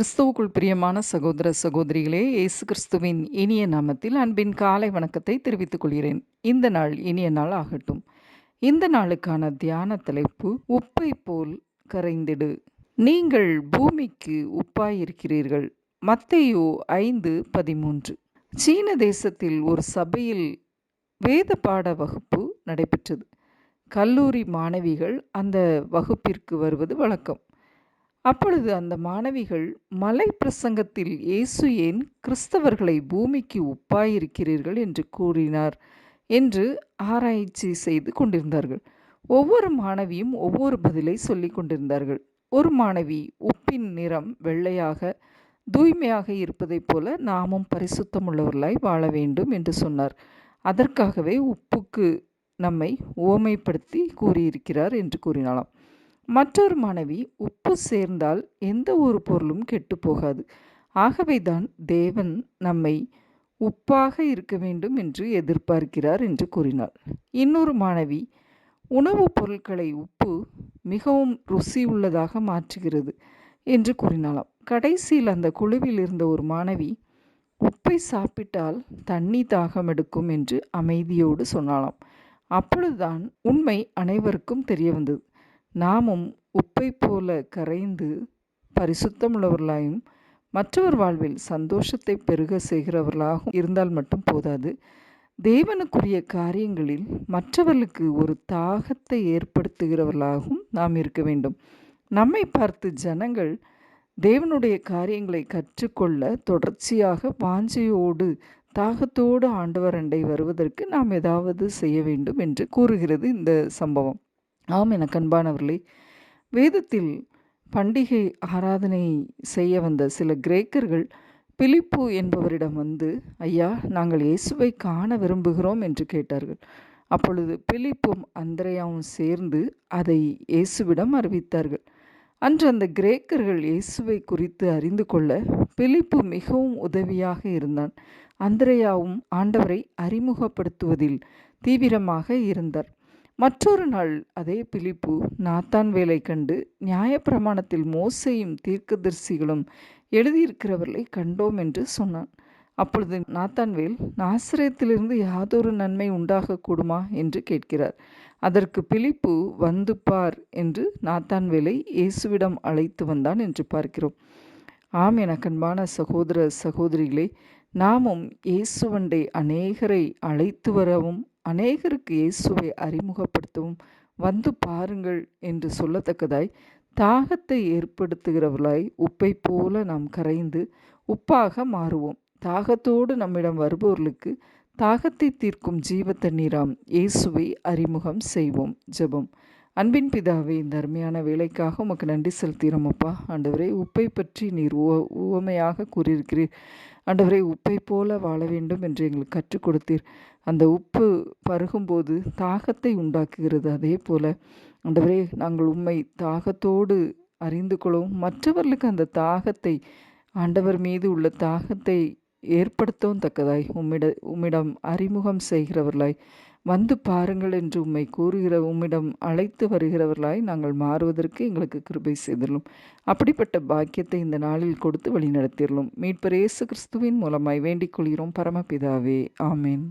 கிறிஸ்துவுக்குள் பிரியமான சகோதர சகோதரிகளே இயேசு கிறிஸ்துவின் இனிய நாமத்தில் அன்பின் காலை வணக்கத்தை தெரிவித்துக் கொள்கிறேன். இந்த நாள் இனிய நாள் ஆகட்டும். இந்த நாளுக்கான தியான தலைப்பு உப்பை போல் கரைந்திடு. நீங்கள் பூமிக்கு உப்பாயிருக்கிறீர்கள். மத்தையோ ஐந்து பதிமூன்று. சீன தேசத்தில் ஒரு சபையில் வேத பாட வகுப்பு நடைபெற்றது. கல்லூரி மாணவிகள் அந்த வகுப்பிற்கு வருவது வழக்கம். அப்பொழுது அந்த மாணவிகள் மலை பிரசங்கத்தில் இயேசு ஏன் கிறிஸ்தவர்களை பூமிக்கு உப்பாயிருக்கிறீர்கள் என்று கூறினார் என்று ஆராய்ச்சி செய்து கொண்டிருந்தார்கள். ஒவ்வொரு மாணவியும் ஒவ்வொரு பதிலை சொல்லி கொண்டிருந்தார்கள். ஒரு மாணவி உப்பின் நிறம் வெள்ளையாக தூய்மையாக இருப்பதைப் போல நாமும் பரிசுத்தமுள்ளவர்களாய் வாழ வேண்டும் என்று சொன்னார். அதற்காகவே உப்புக்கு நம்மை ஓமைப்படுத்தி கூறியிருக்கிறார் என்று கூறினாலாம் மற்றொரு மனைவி உப்பு சேர்ந்தால் எந்த ஒரு பொருளும் கெட்டு போகாது ஆகவேதான் தேவன் நம்மை உப்பாக இருக்க வேண்டும் என்று எதிர்பார்க்கிறார் என்று கூறினாள். இன்னொரு மாணவி உணவுப் பொருட்களை உப்பு மிகவும் ருசி உள்ளதாக மாற்றுகிறது என்று கூறினாலாம் கடைசியில் அந்த குழுவில் இருந்த ஒரு மாணவி உப்பை சாப்பிட்டால் தண்ணி தாகம் எடுக்கும் என்று அமைதியோடு சொன்னாலாம் அப்பொழுதுதான் உண்மை அனைவருக்கும் தெரிய வந்தது. நாமும் உப்பை போல கரைந்து பரிசுத்தமுள்ளவர்களாயும் மற்றவர் வாழ்வில் சந்தோஷத்தை பெருக செய்கிறவர்களாகவும் இருந்தால் மட்டும் போதாது. தேவனுக்குரிய காரியங்களில் மற்றவர்களுக்கு ஒரு தாகத்தை ஏற்படுத்துகிறவர்களாகவும் நாம் இருக்க வேண்டும். நம்மை பார்த்து ஜனங்கள் தேவனுடைய காரியங்களை கற்றுக்கொள்ள தொடர்ச்சியாக வாஞ்சையோடு தாகத்தோடு ஆண்டவர் அண்டை வருவதற்கு நாம் ஏதாவது செய்ய வேண்டும் என்று கூறுகிறது இந்த சம்பவம். ஆம் என கண்பானவர்களே. வேதத்தில் பண்டிகை ஆராதனை செய்ய வந்த சில கிரேக்கர்கள் பிலிப்பு என்பவரிடம் வந்து ஐயா நாங்கள் இயேசுவை காண விரும்புகிறோம் என்று கேட்டார்கள். அப்பொழுது பிலிப்பும் அந்திரையாவும் சேர்ந்து அதை இயேசுவிடம் அறிவித்தார்கள். அன்று அந்த கிரேக்கர்கள் இயேசுவை குறித்து அறிந்து கொள்ள பிலிப்பு மிகவும் உதவியாக இருந்தான். அந்திரையாவும் ஆண்டவரை அறிமுகப்படுத்துவதில் தீவிரமாக இருந்தார். மற்றொரு நாள் அதே பிலிப்பு நாத்தான் வேலை கண்டு நியாயப்பிரமாணத்தில் மோசையும் தீர்க்கதரிசிகளும் எழுதியிருக்கிறவர்களை கண்டோம் என்று சொன்னான். அப்பொழுது நாத்தான்வேல் நாசிரியத்திலிருந்து யாதொரு நன்மை உண்டாகக்கூடுமா? என்று கேட்கிறார். அதற்கு பிலிப்பு வந்து பார் என்று நாத்தான்வேலை இயேசுவிடம் அழைத்து வந்தான் என்று பார்க்கிறோம். ஆம் என கண்பான சகோதர சகோதரிகளே நாமும் இயேசுவண்டை அநேகரை அழைத்து வரவும் அநேகருக்கு இயேசுவை அறிமுகப்படுத்தவும் வந்து பாருங்கள் என்று சொல்லத்தக்கதாய் தாகத்தை ஏற்படுத்துகிறவர்களாய் உப்பை போல நாம் கரைந்து உப்பாக மாறுவோம். தாகத்தோடு நம்மிடம் வருபவர்களுக்கு தாகத்தை தீர்க்கும் ஜீவ தண்ணீராம் இயேசுவை அறிமுகம் செய்வோம். ஜெபம். அன்பின் பிதாவே இந்த அருமையான வேலைக்காக உமக்கு நன்றி செலுத்துகிறோம் அப்பா. ஆண்டவரே உப்பை பற்றி நீர் உவ உவமையாக கூறியிருக்கிறீர். ஆண்டவரை உப்பை போல வாழ வேண்டும் என்று எங்களுக்கு கற்றுக் கொடுத்தீர். அந்த உப்பு பருகும்போது தாகத்தை உண்டாக்குகிறது அதே போல். ஆண்டவரே நாங்கள் உண்மை தாகத்தோடு அறிந்து கொள்ளவும் மற்றவர்களுக்கு அந்த தாகத்தை ஆண்டவர் மீது உள்ள தாகத்தை ஏற்படுத்தவும் தக்கதாய். உம்மிட உம்மிடம் அறிமுகம் செய்கிறவர்களாய். வந்து பாருங்கள் என்று உம்மை கூறுகிற உம்மிடம் அழைத்து வருகிறவர்களாய் நாங்கள் மாறுவதற்கு எங்களுக்கு கிருபை செய்திடலும் அப்படிப்பட்ட பாக்கியத்தை இந்த நாளில் கொடுத்து வழிநடத்திடலும் மீட்பர் இயேசு கிறிஸ்துவின் மூலமாய் வேண்டிக் கொள்கிறோம். பரமபிதாவே ஆமேன்.